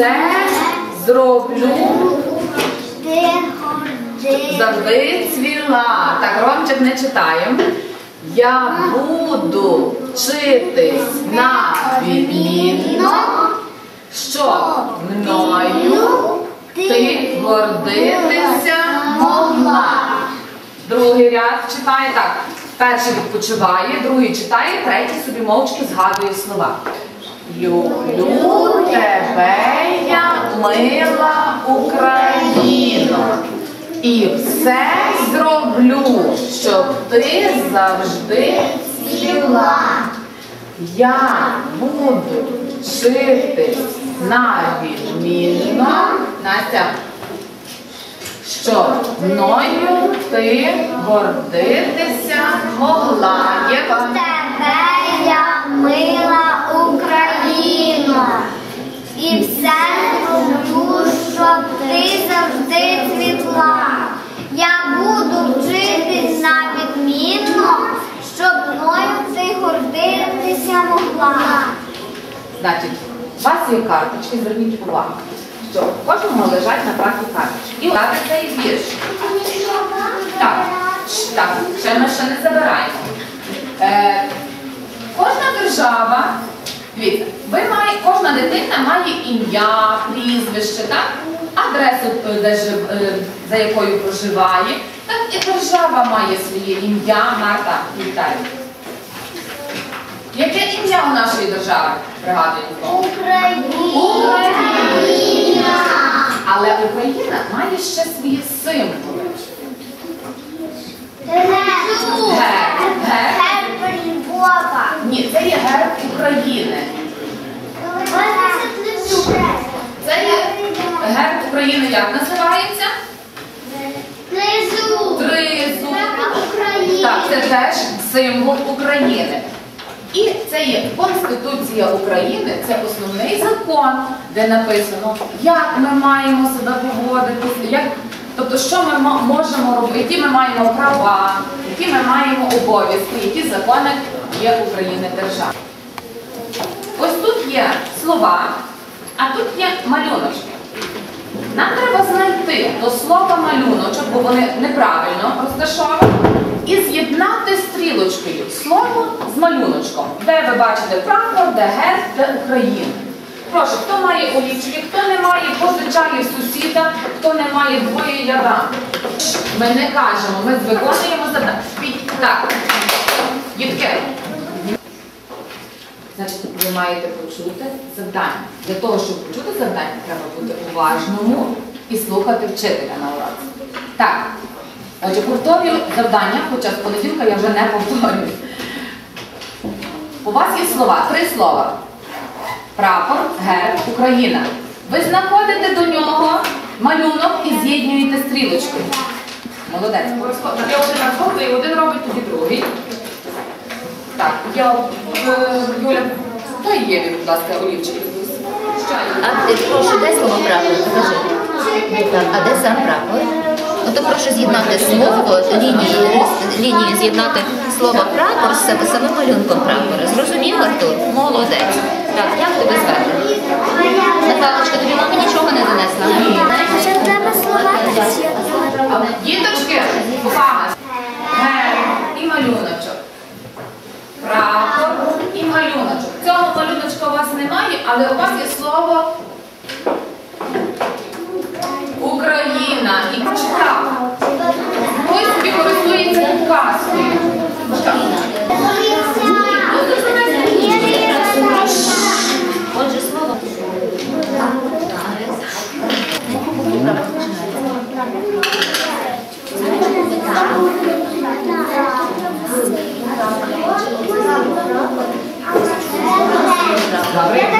все зроблю. Завжди цвіла. Так, Ромчик не читаємо. Я буду вчитись на відмінно, щоб мною ти гордитися могла. Другий ряд читає так. Перший відпочиває, другий читає, третій собі мовчки згадує слова. Люблю тебе, я мила Україно. І все зроблю, щоб ти завжди цвіла. Я буду вчитись на відмінно, Настя, щоб мною ти гордитися могла. Тебе я мила Україна. І все зроблю, щоб ти завжди цвітла. Я буду вчитись на відмінно, щоб мною ти гордитися могла. Значить, у вас є карточки, зверніть увагу, що у кожного лежать на правій карточці. І дати цей вірш. Так, так, ще ми ще не забираємо. Е, кожна держава, дивіться, ви має, кожна дитина має ім'я, прізвище, так? адресу, е, де жив, е, за якою проживає. Так і держава має своє ім'я, Марта Віталій. Яке ім'я у нашої держави? Пригадуємо. Україна. Але Україна має ще свої символи. Герб Львова. Ні, це є герб України. Це герб України як називається? Тризуб. Так, це теж символ України. І це є Конституція України, це основний закон, де написано, як ми маємо себе поводитися, як, тобто, що ми можемо робити, які ми маємо права, які ми маємо обов'язки, які закони є України держави. Є слова, а тут є малюночки. Нам треба знайти до слова малюночок, бо вони неправильно розташовані, і з'єднати стрілочкою слово з малюночком. Де ви бачите прапор, де герб, де Україна. Прошу, хто має олівчики, хто не має, позичає сусіда, хто не має двоє я дам. Ми не кажемо, ми виконуємо завдання. Так, дітки. Значить, ви маєте почути завдання. Для того, щоб почути завдання, треба бути уважному і слухати вчителя на уроці. Так. Отже, повторюю завдання, хоча з понеділка я вже не повторюю. У вас є слова, три слова. Прапор, герб, Україна. Ви знаходите до нього малюнок і з'єднуєте стрілочкою. Молодець. Я один розходжу, і один робить, тоді другий. Так, я Юля, дай Єві, будь ласка, олівчик. А ти прошу, де слово прапор? Покажи. Так, а де сам прапор? Ну то прошу з'єднати слово, лінії, лінію з'єднати слово прапор з себе самим малюнком прапора. Зрозумів, Артур? Молодець. Так, як тебе звати? Наталочка, тобі мама нічого не донесла? Це треба слова Діточки, увага! Герб і малюночок. Прапор малюночок. Цього малюночка у вас немає, але у вас є слово Україна. І читав. Хтось собі користується підказкою. Добре?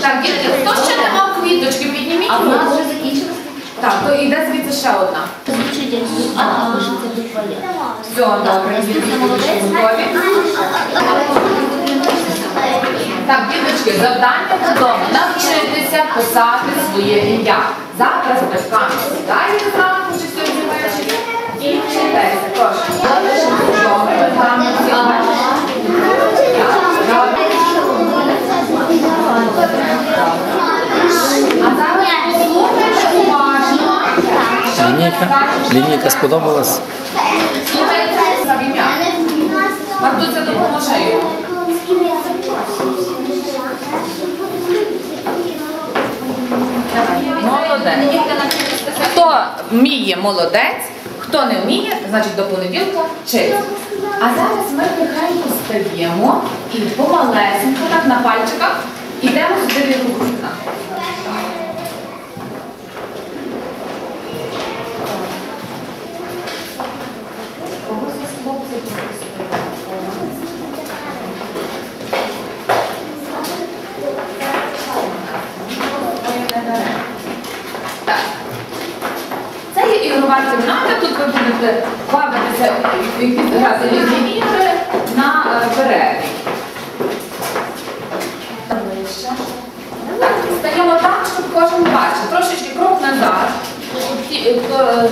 Так, дітки, хто ще не мав квіточки, підніміть А в нас вже закінчилось? Так, то йде звідси ще одна. Все, добре, готові. Так, діточки, завдання додому. Навчитися писати своє ім'я. Завтра з батьками сідаєте зранку чи сьогодні ввечері і вчитеся. Прошу. Добре, Лінійка, сподобалась. Мартуся, допоможи. Молодець. Хто вміє молодець, хто не вміє, значить до понеділка вчиться. А зараз ми тихенько стаємо і помалесенько так на пальчиках ідемо сюди від рука. Так. Це є ігрова кімната, тут ви будете бавитися і грати різні ігри на е, перерві. Ближче. Так, Стаємо так, щоб кожен бачив. Трошечки крок назад. Ті- е, то, е,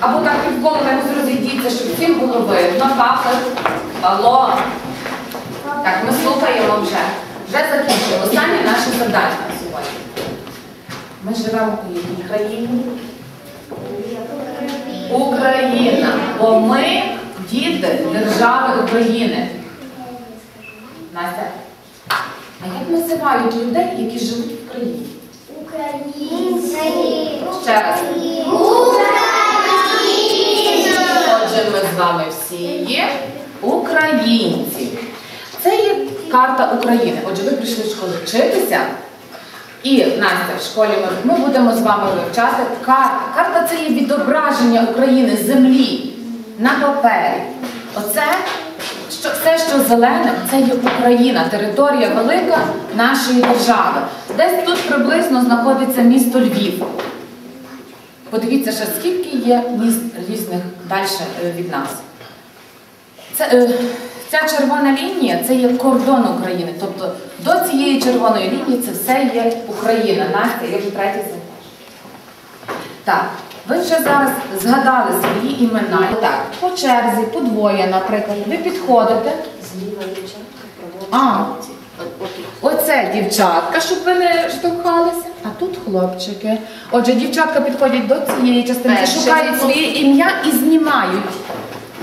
Або так півколо якось розійдіться, щоб всім було видно. Папа, Алло. Так, ми слухаємо вже. Вже закінчили. Останнє наше завдання на сьогодні. Ми живемо у якій країні? Україна. Бо ми діти держави України. Настя, а як називають людей, які живуть в країні? Українці. Ще раз. Вами всі є українці. Це є карта України. Отже, ви прийшли в школу вчитися. І Настя, в школі ми, ми будемо з вами вивчати карта. Карта це є відображення України землі на папері. Оце що все, що зелене, це є Україна, територія велика нашої держави. Десь тут приблизно знаходиться місто Львів. Подивіться, ще скільки є міст різних далі е, від нас. Це, е, ця червона лінія це є кордон України. Тобто до цієї червоної лінії це все є Україна. Настя, я вже третій запишу. Так, ви вже зараз згадали свої імена. Так, по черзі, по двоє, наприклад, ви підходите. Зліва дівчатка, А. Оце дівчатка, щоб ви не штовхалися, а тут хлопчики. Отже, дівчатка підходять до цієї частинки, шукають своє ім'я і знімають.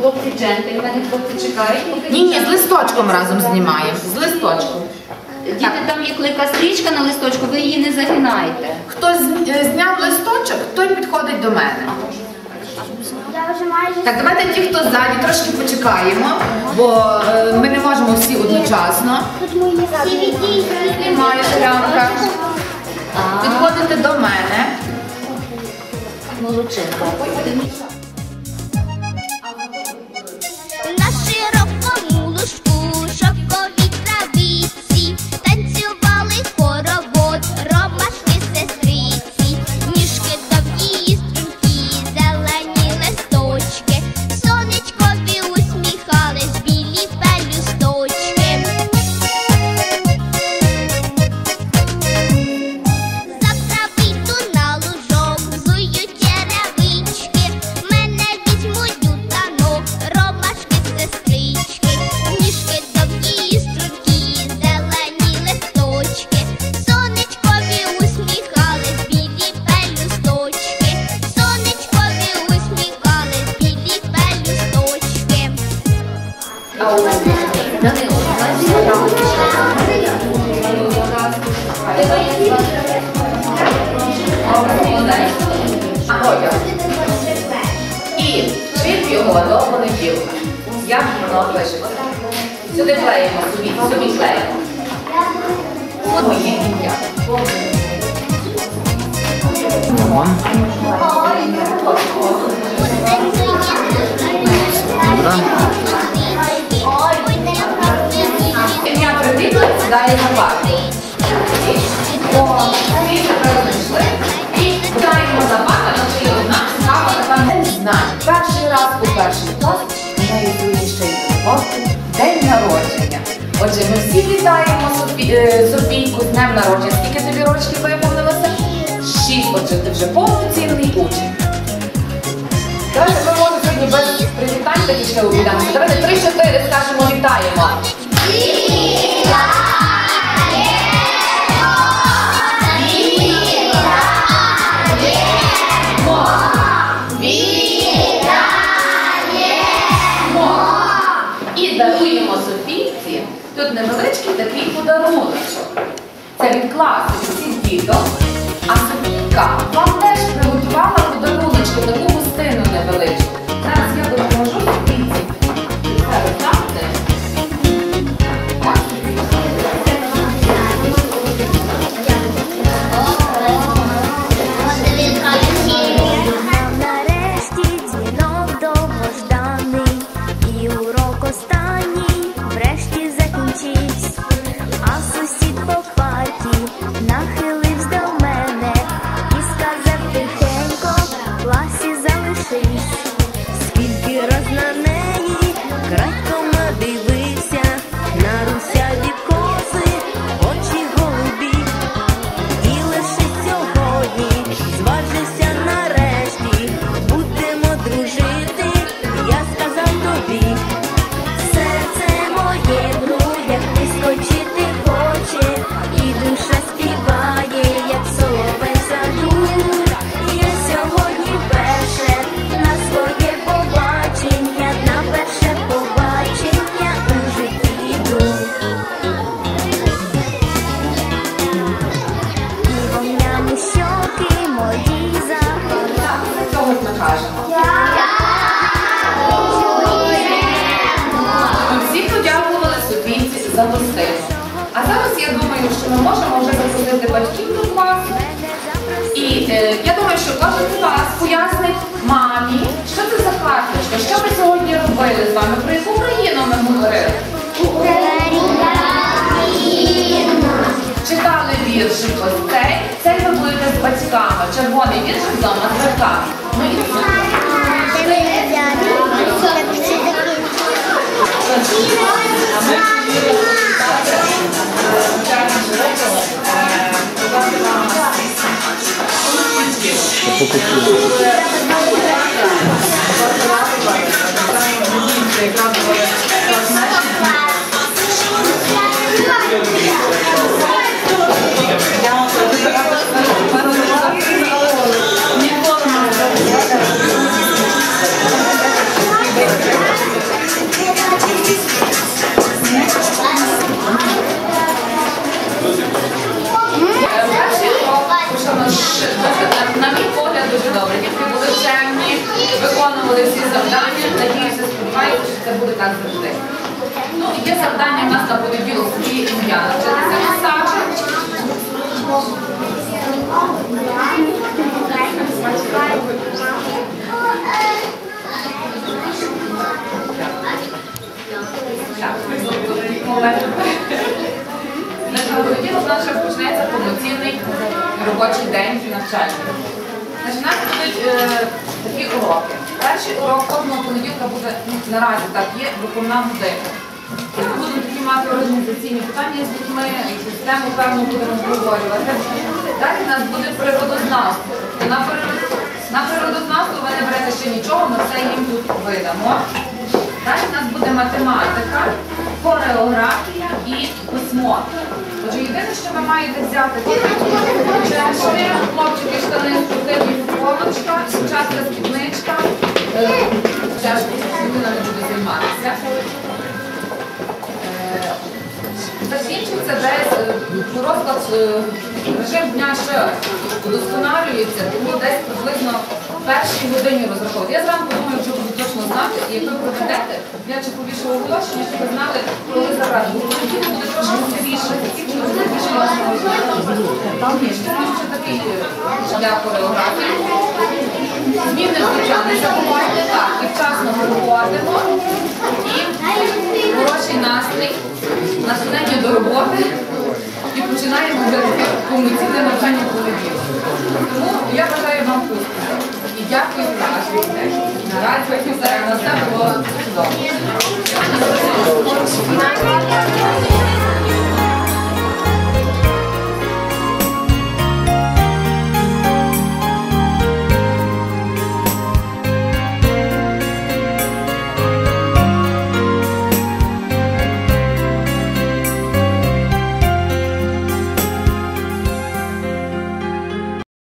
Хлопці джентльмени, хлопці чекають. поки Ні, ні, з листочком разом знімаємо. З листочком. Діти, там є клика стрічка на листочку, ви її не загинаєте. Хто з- е, зняв листочок, той підходить до мене. Я вже майже Так, давайте ті, хто ззаді, трошки почекаємо, бо е, ми не можемо всі одночасно. тут мої всі відійшли. Знімає шклянка. Підходите до мене. Молодчинка. І вчив його до понеділка. Як воно пишеться? Сюди клеїмо, собі, собі клеїмо. Моє ім'я. Ім'я сідає на парку. О, тепер знайшли. І питаємо за пана, чи одна цікава така не знає. Перший раз у перший клас у неї буде ще й день народження. Отже, ми всі вітаємо е, Софійку з днем народження. Скільки тобі років виповнилося? Шість. Отже, ти вже повноцінний учень. Давайте ми можемо сьогодні без привітань таки ще обідаємо. Давайте три-чотири скажемо вітаємо. Це від класу всіх діток. А Софійка вам теж Софійці за гостину. А зараз я думаю, що ми можемо вже запросити батьків до класу. І е, я думаю, що кожен з вас пояснить мамі, що це за карточка, що ми сьогодні робили з вами, про яку країну ми говорили. Читали віршик ось цей, цей ви будете з батьками. Червоний віршик вдома з батьками. Ну і Перший дуже добре. Дітки були чемні, виконували всі завдання, надіюся, сподіваюся, що це буде так завжди. Ну, Є завдання в нас на понеділок і ім'я навчитися писати. На понеділок у нас почнеться повноцінний робочий день навчальний. Нас будуть е, такі уроки. Перший урок кожного понеділка буде ну, наразі так є виховна година. Будемо такі мати організаційні питання з дітьми, систему певну будемо обговорювати. Далі у нас буде природознавство. На, на природознавство ви не берете ще нічого, ми все їм тут видамо. Далі у нас буде математика, хореографія і письмо. Отже, єдине, що ви маєте взяти, це хлопчики, штани, спортивні футболочка, сучасна спідничка. Чашку людина не буде займатися. Е, Закінчиться десь е, розклад, е, режим дня ще удосконалюється, тому десь приблизно в першій годині розраховувати. Я зранку думаю, що знати, і як ви проведете, я чи повішу оголошення, щоб ви знали, коли. Бо буде трошки трошки більше є такий е, для хореографії. Зміни не забувайте так, і вчасно виходимо, і хороший настрій, натхнення до роботи. І починаємо вже таке повноцінне навчання в. Тому я бажаю вам успіху і дякую за ваш день. Наразі все було чудово.